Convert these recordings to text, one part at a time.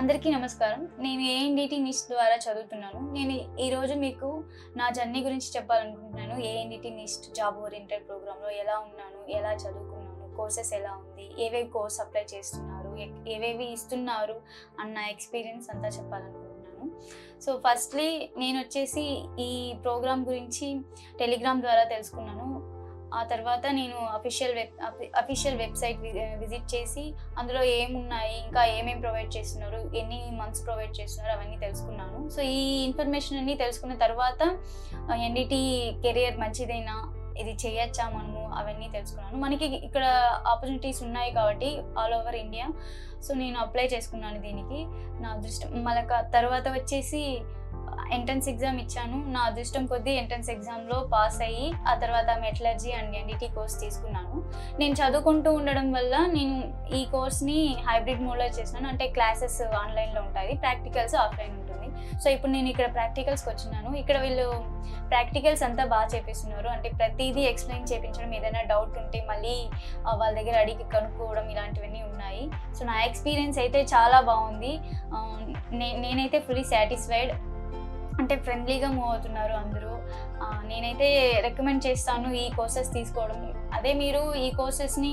అందరికీ నమస్కారం. నేను ఏఎన్డిటి నిస్ ద్వారా చదువుతున్నాను. నేను ఈరోజు మీకు నా జర్నీ గురించి చెప్పాలనుకుంటున్నాను. ఏఎన్డిటి నిస్ట్ జాబ్ ఓరియంటెడ్ ప్రోగ్రాంలో ఎలా ఉన్నాను ఎలా చదువుకున్నాను కోర్సెస్ ఎలా ఉంది ఏవేవి కోర్స్ అప్లై చేస్తున్నారు ఏవేవి ఇస్తున్నారు అన్న ఎక్స్పీరియన్స్ అంతా చెప్పాలనుకుంటున్నాను. సో ఫస్ట్లీ నేను వచ్చేసి ఈ ప్రోగ్రాం గురించి టెలిగ్రామ్ ద్వారా తెలుసుకున్నాను. ఆ తర్వాత నేను official web official website visit చేసి అందులో ఏమున్నాయి ఇంకా ఏమేమి ప్రొవైడ్ చేస్తున్నారు ఎన్ని మంత్స్ ప్రొవైడ్ చేస్తున్నారు అవన్నీ తెలుసుకున్నాను. సో ఈ ఇన్ఫర్మేషన్ అన్ని తెలుసుకున్న తర్వాత ఎన్డిటి కెరియర్ మంచిదైనా ఇది చేయొచ్చా మనము అవన్నీ తెలుసుకున్నాను. మనకి ఇక్కడ ఆపర్చునిటీస్ ఉన్నాయి కాబట్టి ఆల్ ఓవర్ ఇండియా సో నేను అప్లై చేసుకున్నాను దీనికి. నా అదృష్టం మళ్ళీ తర్వాత వచ్చేసి ఎంట్రన్స్ ఎగ్జామ్ ఇచ్చాను. నా అదృష్టం కొద్దీ ఎంట్రన్స్ ఎగ్జామ్లో పాస్ అయ్యి ఆ తర్వాత మెటలర్జీ అండ్ ఎన్డిటీ కోర్స్ తీసుకున్నాను. నేను చదువుకుంటూ ఉండడం వల్ల నేను ఈ కోర్స్ని హైబ్రిడ్ మోడ్లో చేసినాను అంటే క్లాసెస్ ఆన్లైన్లో ఉంటాయి ప్రాక్టికల్స్ ఆఫ్లైన్ ఉంటుంది. సో ఇప్పుడు నేను ఇక్కడ ప్రాక్టికల్స్కి వచ్చినాను. ఇక్కడ వీళ్ళు ప్రాక్టికల్స్ అంతా బాగా చేపిస్తున్నారు. అంటే ప్రతిదీ ఎక్స్ప్లెయిన్ చేయించడం ఏదైనా డౌట్ ఉంటే మళ్ళీ వాళ్ళ దగ్గర అడిగి కనుక్కోవడం ఇలాంటివన్నీ ఉన్నాయి. సో నా ఎక్స్పీరియన్స్ అయితే చాలా బాగుంది. నే నేనైతే ఫుల్లీ సాటిస్ఫైడ్. అంటే ఫ్రెండ్లీగా మూవ్ అవుతున్నారు అందరూ. నేనైతే రికమెండ్ చేస్తాను ఈ కోర్సెస్ తీసుకోవడం. అదే మీరు ఈ కోర్సెస్ని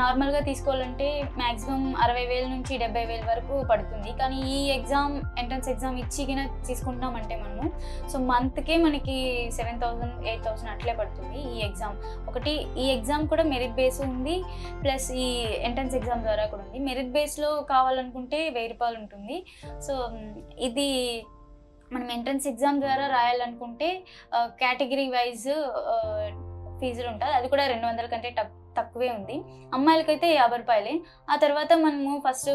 నార్మల్గా తీసుకోవాలంటే మ్యాక్సిమం అరవై వేల నుంచి డెబ్బై వేల వరకు పడుతుంది. కానీ ఈ ఎగ్జామ్ ఎంట్రన్స్ ఎగ్జామ్ ఇచ్చి కింద తీసుకుంటున్నామంటే మనము సో మంత్కే మనకి సెవెన్ థౌసండ్ ఎయిట్ థౌసండ్ అట్లే పడుతుంది ఈ ఎగ్జామ్ ఒకటి ఈ ఎగ్జామ్ కూడా మెరిట్ బేస్ ఉంది ప్లస్ ఈ ఎంట్రన్స్ ఎగ్జామ్ ద్వారా కూడా ఉంది. మెరిట్ బేస్లో కావాలనుకుంటే వెయ్యి రూపాయలు ఉంటుంది. సో ఇది మనం ఎంట్రన్స్ ఎగ్జామ్ ద్వారా రాయాలనుకుంటే కేటగిరీ వైజ్ ఫీజులు ఉంటుంది అది కూడా రెండు వందల కంటే తక్- తక్కువే ఉంది. అమ్మాయిలకైతే యాభై రూపాయలే. ఆ తర్వాత మనము first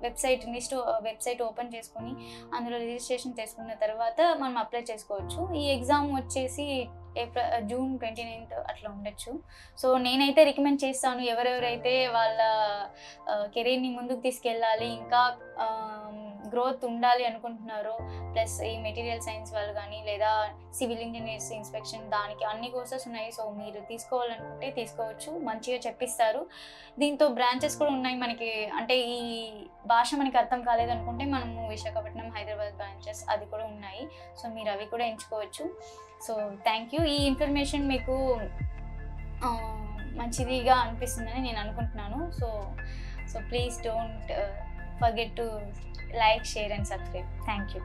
website list website open చేసుకొని అందులో రిజిస్ట్రేషన్ చేసుకున్న తర్వాత మనం అప్లై చేసుకోవచ్చు. ఈ ఎగ్జామ్ వచ్చేసి ఏప్రిల్ జూన్ ట్వంటీ నైన్త్ అట్లా ఉండొచ్చు. సో నేనైతే రికమెండ్ చేస్తాను ఎవరెవరైతే వాళ్ళ కెరీర్ని ముందుకు తీసుకెళ్ళాలి ఇంకా గ్రోత్ ఉండాలి అనుకుంటున్నారో ప్లస్ ఈ మెటీరియల్ సైన్స్ వాళ్ళు కానీ లేదా సివిల్ ఇంజనీర్స్ ఇన్స్పెక్షన్ దానికి అన్ని కోర్సెస్ ఉన్నాయి. సో మీరు తీసుకోవాలనుకుంటే తీసుకోవచ్చు. మంచిగా చెప్పిస్తారు. దీంతో బ్రాంచెస్ కూడా ఉన్నాయి మనకి. అంటే ఈ భాష మనకి అర్థం కాలేదనుకుంటే మనము విశాఖపట్నం హైదరాబాద్ బ్రాంచెస్ అది కూడా ఉన్నాయి. సో మీరు అవి కూడా ఎంచుకోవచ్చు. సో థ్యాంక్ యూ ఈ ఇన్ఫర్మేషన్ మీకు మంచిదిగా అనిపిస్తుందని నేను అనుకుంటున్నాను. So so please don't forget to like, share and subscribe. Thank you.